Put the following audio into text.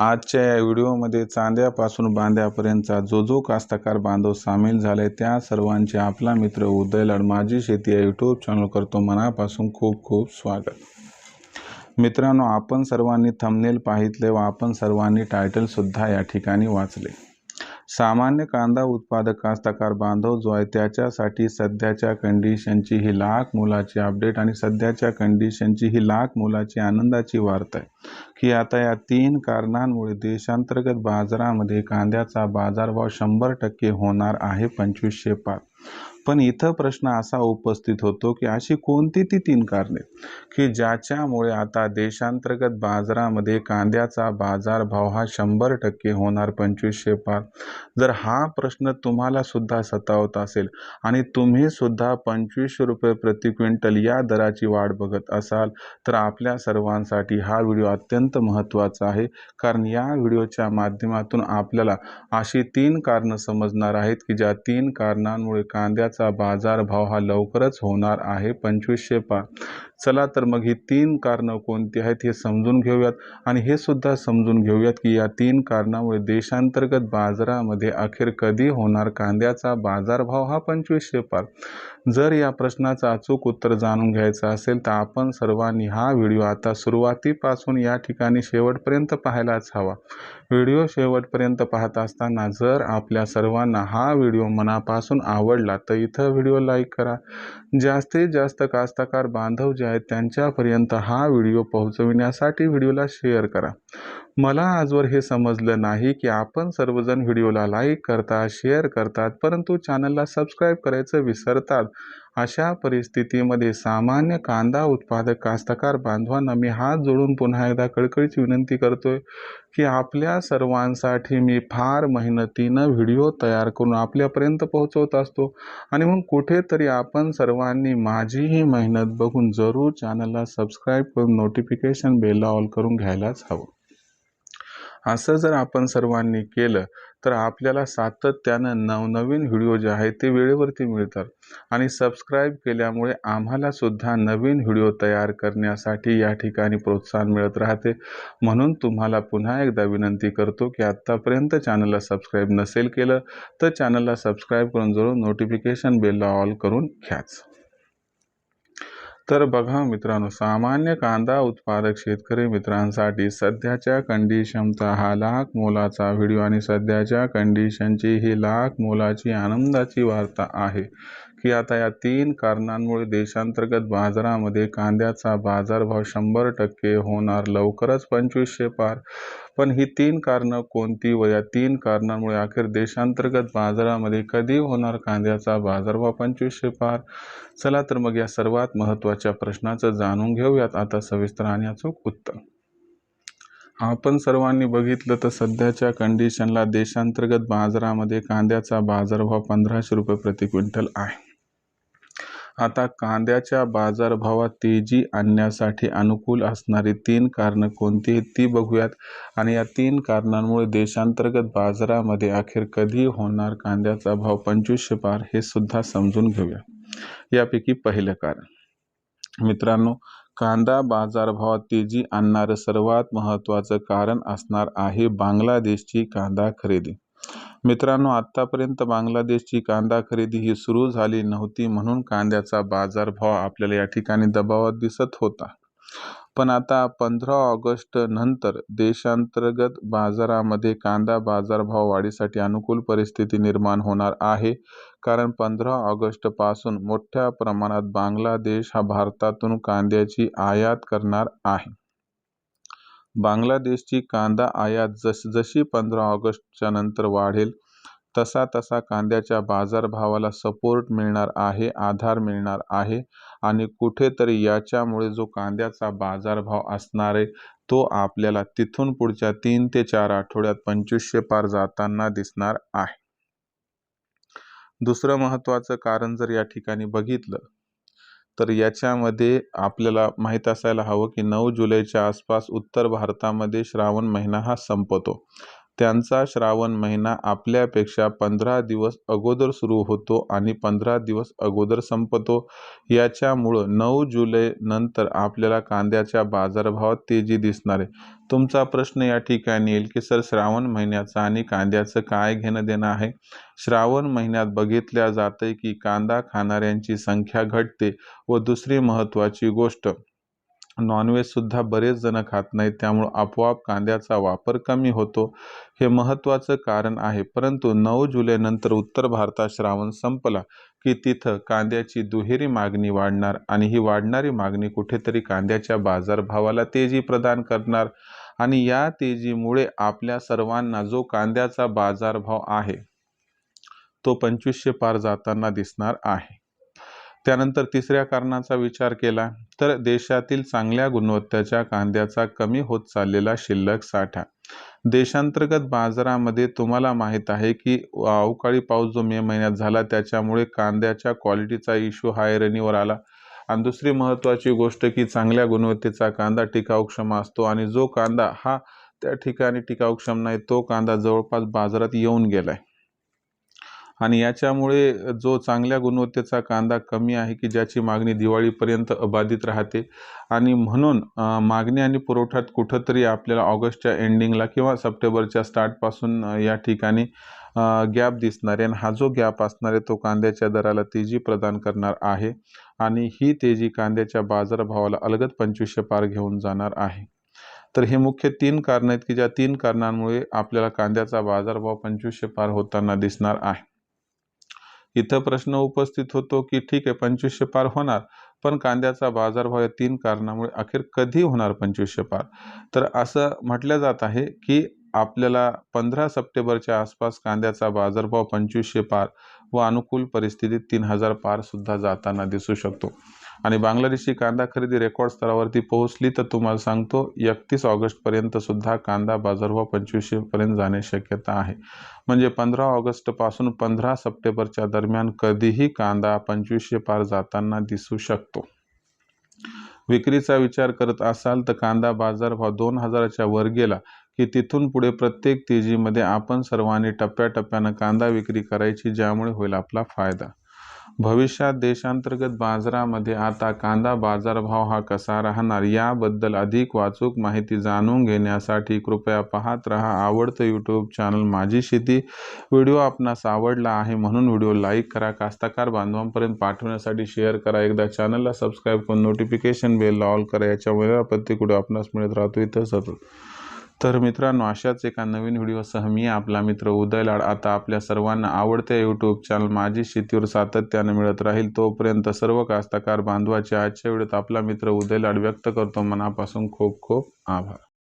आजच्या या व्हिडिओमध्ये चांद्यापासून बांध्यापर्यंतचा जो जो कास्तकार बांधव सामील झाले त्या सर्वांचे आपला मित्र उदयलाड माझी शेती या यूट्यूब चॅनल करतो. मनापासून खूप खूप स्वागत. मित्रांनो आपण सर्वांनी थंबनेल पाहितले व आपण सर्वांनी टायटलसुद्धा या ठिकाणी वाचले. सामान्य कांदा उत्पादक कास्तकार बांधव जो आहे त्याच्यासाठी सध्याच्या कंडिशनची ही लाख मोलाची अपडेट आणि सध्याच्या कंडिशनची ही लाख मोलाची आनंदाची वार्ता आहे. की आता या तीन कारणांमुळे देशांतर्गत बाजारामध्ये कांद्याचा बाजारभाव शंभर टक्के होणार आहे पंचवीसशे पाच पण इथं प्रश्न असा उपस्थित होतो की अशी कोणती ती तीन कारणे? की ज्याच्यामुळे आता देशांतर्गत बाजारामध्ये कांद्याचा बाजारभाव हा शंभर टक्के होणार पंचवीसशे पार? जर हा प्रश्न तुम्हाला सुद्धा सतावत असेल आणि तुम्ही सुद्धा पंचवीसशे रुपये प्रति क्विंटल या दराची वाढ बघत असाल तर आपल्या सर्वांसाठी हा व्हिडिओ अत्यंत महत्त्वाचा आहे. कारण या व्हिडिओच्या माध्यमातून आपल्याला अशी तीन कारणं समजणार आहेत की ज्या तीन कारणांमुळे कांद्याचा बाजारभाव हा लवकरच होणार आहे. पंचवीसशे पा चला तर मग ही तीन कारणं कोणती आहेत हे समजून घेऊयात. आणि हे सुद्धा समजून घेऊयात की या तीन कारणामुळे देशांतर्गत बाजारामध्ये अखेर कधी होणार कांद्याचा बाजारभाव हा पंचवीसशे पार. जर या प्रश्नाचं अचूक उत्तर जाणून घ्यायचं असेल तर आपण सर्वांनी हा व्हिडिओ आता सुरुवातीपासून या ठिकाणी शेवटपर्यंत पाहायलाच हवा. व्हिडिओ शेवटपर्यंत पाहत असताना जर आपल्या सर्वांना हा व्हिडिओ मनापासून आवडला तर इथं व्हिडिओ लाईक करा. जास्तीत जास्त कास्तकार बांधव जे आहेत. त्यांच्यापर्यंत हा व्हिडिओ पोहोचविण्यासाठी व्हिडिओला शेअर करा. मला आजवर हे समजलं नाही की आपण सर्वजण व्हिडिओला लाईक करतात शेअर करतात परंतु चॅनलला सबस्क्राईब करायचं विसरतात. अशा परिस्थितीमध्ये सामान्य कांदा उत्पादक कास्तकार बांधवांना मी हात जोडून पुन्हा एकदा कळकळीची विनंती करतोय की आपल्या सर्वांसाठी मी फार मेहनतीनं व्हिडिओ तयार करून आपल्यापर्यंत पोहोचवत असतो. आणि मग कुठेतरी आपण सर्वांनी माझी ही मेहनत बघून जरूर चॅनलला सबस्क्राईब करून नोटिफिकेशन बेलला ऑल करून घ्यायलाच हवं. असं जर आपण सर्वांनी केलं तर आपल्याला सातत्यानं नवनवीन व्हिडिओ जे आहेत ते वेळेवरती मिळतात. आणि सबस्क्राईब केल्यामुळे आम्हाला सुद्धा नवीन व्हिडिओ तयार करण्यासाठी या ठिकाणी प्रोत्साहन मिळत राहते. म्हणून तुम्हाला पुन्हा एकदा विनंती करतो की आत्तापर्यंत चॅनलला सबस्क्राईब नसेल केलं तर चॅनलला सबस्क्राईब करून जरूर नोटिफिकेशन बेलला ऑल करून घ्याच. तर बघा मित्रांनो सामान्य कांदा उत्पादक शेतकरी मित्रांसाठी सध्याच्या कंडिशनचा हा लाख मोलाचा व्हिडिओ आणि सध्याच्या कंडिशनची ही लाख मोलाची आनंदाची वार्ता आहे. की आता या तीन कारणांमुळे देशांतर्गत बाजारामध्ये कांद्याचा बाजारभाव शंभर टक्के होणार लवकरच पंचवीसशे पार. पण ही तीन कारणं कोणती व या तीन कारणांमुळे अखेर देशांतर्गत बाजारामध्ये कधी होणार कांद्याचा बाजारभाव पंचवीसशे पार? चला तर मग या सर्वात महत्त्वाच्या प्रश्नाचं जाणून घेऊयात. आता सविस्तर आणि अचूक उत्तर. आपण सर्वांनी बघितलं तर सध्याच्या कंडिशनला देशांतर्गत बाजारामध्ये कांद्याचा बाजारभाव पंधराशे रुपये प्रति क्विंटल आहे. आता कांद्याच्या बाजारभावात तेजी आणण्यासाठी अनुकूल असणारी तीन कारणं कोणती आहेत ती बघूयात. आणि या तीन कारणांमुळे देशांतर्गत बाजारामध्ये अखेर कधी होणार कांद्याचा भाव पंचवीसशे पार हे सुद्धा समजून घेऊया. यापैकी पहिलं कारण. मित्रांनो कांदा बाजारभावात तेजी आणणारं सर्वात महत्त्वाचं कारण असणार आहे बांगलादेशची कांदा खरेदी. मित्रांनो आत्तापर्यंत बांगलादेशची कांदा खरेदी ही सुरू झाली नव्हती म्हणून कांद्याचा बाजारभाव आपल्याला या ठिकाणी दबावात दिसत होता. पण आता पंधरा ऑगस्ट नंतर देशांतर्गत बाजारामध्ये कांदा बाजारभाव वाढीसाठी अनुकूल परिस्थिती निर्माण होणार आहे. कारण पंधरा ऑगस्टपासून मोठ्या प्रमाणात बांगलादेश हा भारतातून कांद्याची आयात करणार आहे. बांगलादेशची कांदा आयात जस जशी पंधरा ऑगस्टच्या नंतर वाढेल तसा तसा कांद्याच्या बाजारभावाला सपोर्ट मिळणार आहे आधार मिळणार आहे आणि कुठेतरी याच्यामुळे जो कांद्याचा बाजारभाव असणार आहे तो आपल्याला तिथून पुढच्या तीन ते चार आठवड्यात पंचवीसशे पार जाताना दिसणार आहे. दुसरं महत्त्वाचं कारण जर या ठिकाणी बघितलं तर याच्यामध्ये आपल्याला माहीत असायला हवं की नऊ जुलैच्या आसपास उत्तर भारतामध्ये श्रावण महिना हा संपतो. त्यांचा श्रावण महिना आपल्यापेक्षा पंधरा दिवस अगोदर सुरू होतो आणि पंधरा दिवस अगोदर संपतो. याच्यामुळं नऊ जुलै नंतर आपल्याला कांद्याच्या बाजारभावात तेजी दिसणार आहे. तुमचा प्रश्न या ठिकाणी येईल की सर श्रावण महिन्याचा आणि कांद्याचं काय घेणं देणं आहे? श्रावण महिन्यात बघितल्या जाते की कांदा खाणाऱ्यांची संख्या घटते व दुसरी महत्त्वाची गोष्ट नॉनव्हेजसुद्धा बरेच जण खात नाहीत त्यामुळं आपोआप कांद्याचा वापर कमी होतो हे महत्त्वाचं कारण आहे. परंतु नऊ जुलैनंतर उत्तर भारतात श्रावण संपला की तिथं कांद्याची दुहेरी मागणी वाढणार आणि ही वाढणारी मागणी कुठेतरी कांद्याच्या बाजारभावाला तेजी प्रदान करणार आणि या तेजीमुळे आपल्या सर्वांना जो कांद्याचा बाजारभाव आहे तो पंचवीसशे पार जाताना दिसणार आहे. त्यानंतर तिसऱ्या कारणाचा विचार केला तर देशातील चांगल्या गुणवत्तेच्या कांद्याचा कमी होत चाललेला शिल्लक साठा. देशांतर्गत बाजारामध्ये तुम्हाला माहीत आहे की अवकाळी पाऊस जो मे महिन्यात झाला त्याच्यामुळे कांद्याच्या क्वालिटीचा इश्यू हा आला. आणि दुसरी महत्त्वाची गोष्ट की चांगल्या गुणवत्तेचा कांदा टिकाऊक्षम असतो आणि जो कांदा हा त्या ठिकाणी टिकाऊक्षम नाही तो कांदा जवळपास बाजारात येऊन गेला आहे आणि याच्यामुळे जो चांगल्या गुणवत्तेचा कांदा कमी आहे की ज्याची मागणी दिवाळीपर्यंत अबाधित राहते आणि म्हणून मागणी आणि पुरवठ्यात कुठंतरी आपल्याला ऑगस्टच्या एंडिंगला किंवा सप्टेंबरच्या स्टार्टपासून या ठिकाणी गॅप दिसणार आहे आणि हा जो गॅप असणार आहे तो कांद्याच्या दराला तेजी प्रदान करणार आहे आणि ही तेजी कांद्याच्या बाजारभावाला अलगद पंचवीसशे पार घेऊन जाणार आहे. तर हे मुख्य तीन कारणं आहेत की ज्या तीन कारणांमुळे आपल्याला कांद्याचा बाजारभाव पंचवीसशे पार होताना दिसणार आहे. इथं प्रश्न उपस्थित होतो की ठीक आहे पंचवीसशे पार होणार पण कांद्याचा बाजारभाव या तीन कारणामुळे अखेर कधी होणार पंचवीसशे पार? तर असं म्हटलं जात आहे की आपल्याला पंधरा सप्टेंबरच्या आसपास कांद्याचा बाजारभाव पंचवीसशे पार व अनुकूल परिस्थितीत तीन हजार पारसुद्धा जाताना दिसू शकतो. आणि बांगलादेशी कांदा खरेदी रेकॉर्ड स्तरावरती पोहोचली तर तुम्हाला सांगतो एकतीस ऑगस्टपर्यंत सुद्धा कांदा बाजारभाव पंचवीसशेपर्यंत जाण्याची शक्यता आहे. म्हणजे पंधरा ऑगस्टपासून पंधरा सप्टेंबरच्या दरम्यान कधीही कांदा पंचवीसशे पार जाताना दिसू शकतो. विक्रीचा विचार करत असाल तर कांदा बाजारभाव दोन हजाराच्या वर गेला की तिथून पुढे प्रत्येक तेजीमध्ये आपण सर्वांनी टप्प्याटप्प्यानं कांदा विक्री करायची ज्यामुळे होईल आपला फायदा. भविष्यात देशांतर्गत बाजारामध्ये आता कांदा बाजारभाव हा कसा राहणार याबद्दल अधिक वाचूक माहिती जाणून घेण्यासाठी कृपया पाहत रहा आवडतं यूट्यूब चॅनल माझी शेती. व्हिडिओ आपणास आवडला आहे म्हणून व्हिडिओ लाईक करा कास्ताकार बांधवांपर्यंत पाठवण्यासाठी शेअर करा. एकदा चॅनलला सबस्क्राईब करून नोटिफिकेशन बेल ऑल करा याच्यामुळे प्रत्येक व्हिडिओ आपणास मिळत राहतो इथं सतत तर मित्रांनो अशाच एका नवीन व्हिडिओसह मी आपला मित्र उदय लाड आता आपल्या सर्वांना आवडत्या यूट्यूब चॅनल माझी शेतीवर सातत्याने मिळत राहील. तोपर्यंत सर्व कास्तकार बांधवाच्या आजच्या वेळेत आपला मित्र उदय लाड व्यक्त करतो. मनापासून खूप खूप आभार.